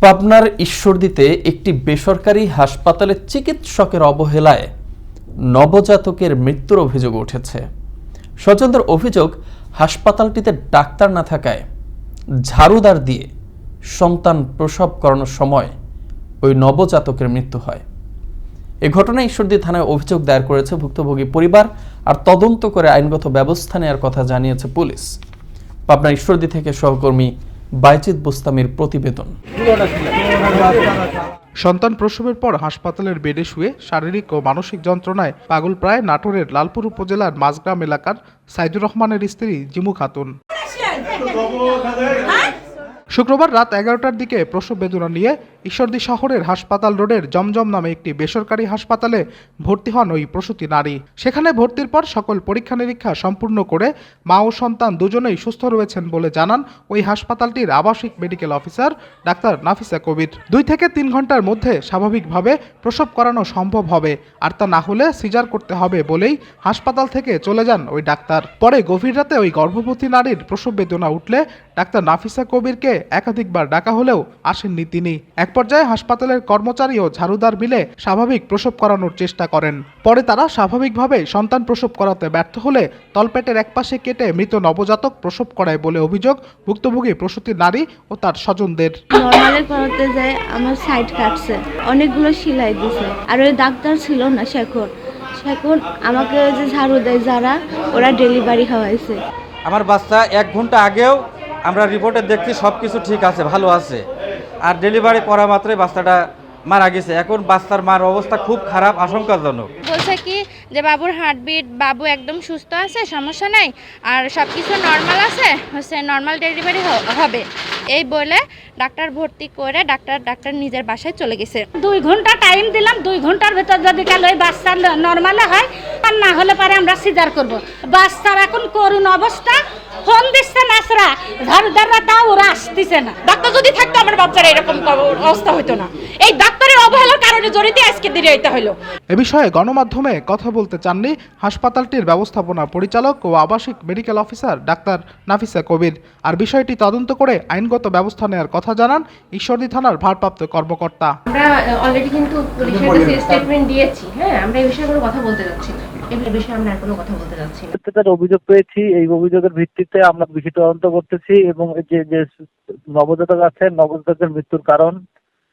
পাবনার ঈশ্বরদীতে একটি বেসরকারি হাসপাতালে চিকিৎসকের অবহেলায় নবজাতকের মৃত্যুর অভিযোগ উঠেছে। স্বজনদের অভিযোগ, হাসপাতালটিতে ডাক্তার না থাকায় ঝাড়ুদার দিয়ে সন্তান প্রসব করানোর সময় ওই নবজাতকের মৃত্যু হয়। এ ঘটনায় ঈশ্বরদী থানায় অভিযোগ দায়ের করেছে ভুক্তভোগী পরিবার আর তদন্ত করে আইনগত ব্যবস্থা নেওয়ার কথা জানিয়েছে পুলিশ। পাবনা ঈশ্বরদী থেকে সহকর্মী বাইজিৎ বুস্তামির প্রতিবেদন। সন্তান প্রসবের পর হাসপাতালের বেডে শুয়ে শারীরিক ও মানসিক যন্ত্রণায় পাগল প্রায় নাটোরের লালপুর উপজেলার মাঝগ্রাম এলাকার সাইদুর রহমানের স্ত্রী জিমু খাতুন। শুক্রবার রাত এগারোটার দিকে প্রসব বেদনা নিয়ে ঈশ্বরদী শহরের হাসপাতাল রোডের জমজম নামে একটি বেসরকারি হাসপাতালে ভর্তি হন ওই প্রসূতি নারী। সেখানে ভর্তির পর সকল পরীক্ষা নিরীক্ষা সম্পূর্ণ করে মা ও সন্তান দুজনেই সুস্থ রয়েছেন বলে জানান ওই হাসপাতালটির আবাসিক medical officer doctor Nafisa Kabir. দুই থেকে তিন ঘণ্টার মধ্যে স্বাভাবিকভাবে প্রসব করানো সম্ভব হবে, আর তা না হলে সিজার করতে হবে বলেই হাসপাতাল থেকে চলে যান ওই ডাক্তার। পরে গভীর রাতে ওই গর্ভবতী নারীর প্রসব বেদনা উঠলে ডাক্তার নাফিসা কবিরকে একাধিকবার ডাকা হলেও আসেননি তিনি। এক পর্যায়ে হাসপাতালের কর্মচারী ও ঝাড়ুদার মিলে স্বাভাবিক প্রসব করানোর চেষ্টা করেন। পরে তারা স্বাভাবিকভাবে সন্তান প্রসব করাতে ব্যর্থ হলে তলপেটের একপাশে কেটে মৃত নবজাতক প্রসব করায় বলে অভিযোগ ভুক্তভোগী প্রসূতি নারী ও তার স্বজনদের। নর্মালে করাতে যায় আমার সাইড কাটছে অনেকগুলো সেলাই দিছে আর ওই ডাক্তার ছিল না শেখর। শেখর আমাকে যে ঝাড়ু দেয় যারা ওরা ডেলিভারি হওয়াইছে আমার বাচ্চা এক ঘণ্টা আগেও আমরা রিপোর্টে দেখছি সব কিছু ঠিক আছে ভালো আছে। আর ডেলিভারি করা মাত্রই বাচ্চাটা মারা গেছে। এখন বাচ্চার মার অবস্থা খুব খারাপ আশঙ্কাজনক। বলছে কি যে বাবুর হার্টবিট বাবু একদম সুস্থ আছে সমস্যা নাই আর সব কিছু নর্মাল আছে হচ্ছে নর্মাল ডেলিভারি হবে। এই বলে ডাক্তার ভর্তি করে ডাক্তার ডাক্তার নিজের বাসায় চলে গেছে। দুই ঘণ্টা টাইম দিলাম দুই ঘণ্টার ভেতর যদি কাল ওই বাচ্চা নর্মালে হয় আর না হলে পারে আমরা সিজার করব। বাচ্চার এখন করুণ অবস্থা। ফোন দিচ্ছে নাসরা। ঝাড়ুদাররা তাও ওরা আসতেছে না। ডাক্তার যদি থাকতো আমার বাচ্চার এরকম অবস্থা হতো না। এই ডাক্তারের অবহেলার কারণে জড়িত আজকে দেরি হইতে হলো এ বিষয়ে গণমাধ্যমে কথা বলতে চাননি হাসপাতালটির ব্যবস্থাপনা পরিচালক ও আবাসিক medical officer doctor Nafisa Kabir. আর বিষয়টি তদন্ত করে আইনগত ব্যবস্থা নেওয়ার কথা জানান ঈশ্বরদী থানার ভারপ্রাপ্ত কর্মকর্তা। আমরা অলরেডি কিন্তু পুলিশের কাছে স্টেটমেন্ট দিয়েছি। হ্যাঁ আমরা এই বিষয়ে কোনো কথা বলতে যাচ্ছি না। এই বিষয়ে আমরা আর কোনো কথা বলতে যাচ্ছি না। প্রত্যেকটার অভিযোগ পেয়েছি এই অভিযোগের ভিত্তিতে আমরা বিষয় তদন্ত করতেছি এবং যে যে নবজাতক আছে নবজাতকের মৃত্যুর কারণ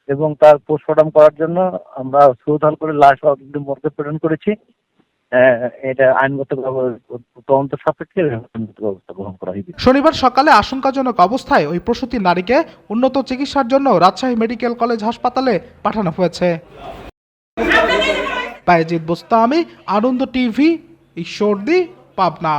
এবং তার পোস্টমর্টম করার জন্য আমরা সুরধাল করে লাশ অলরেডি মর্গে প্রেরণ করেছি। আহ, এটা আইনগত তদন্ত সাপেক্ষে ব্যবস্থা গ্রহণ করা হবে শনিবার সকালে আশঙ্কাজনক অবস্থায় ওই প্রসূতি নারীকে উন্নত চিকিৎসার জন্য রাজশাহী মেডিকেল কলেজ হাসপাতালে পাঠানো হয়েছে। বাইজিৎ বোস্তামি আনন্দ টিভি ঈশ্বরদী পাবনা।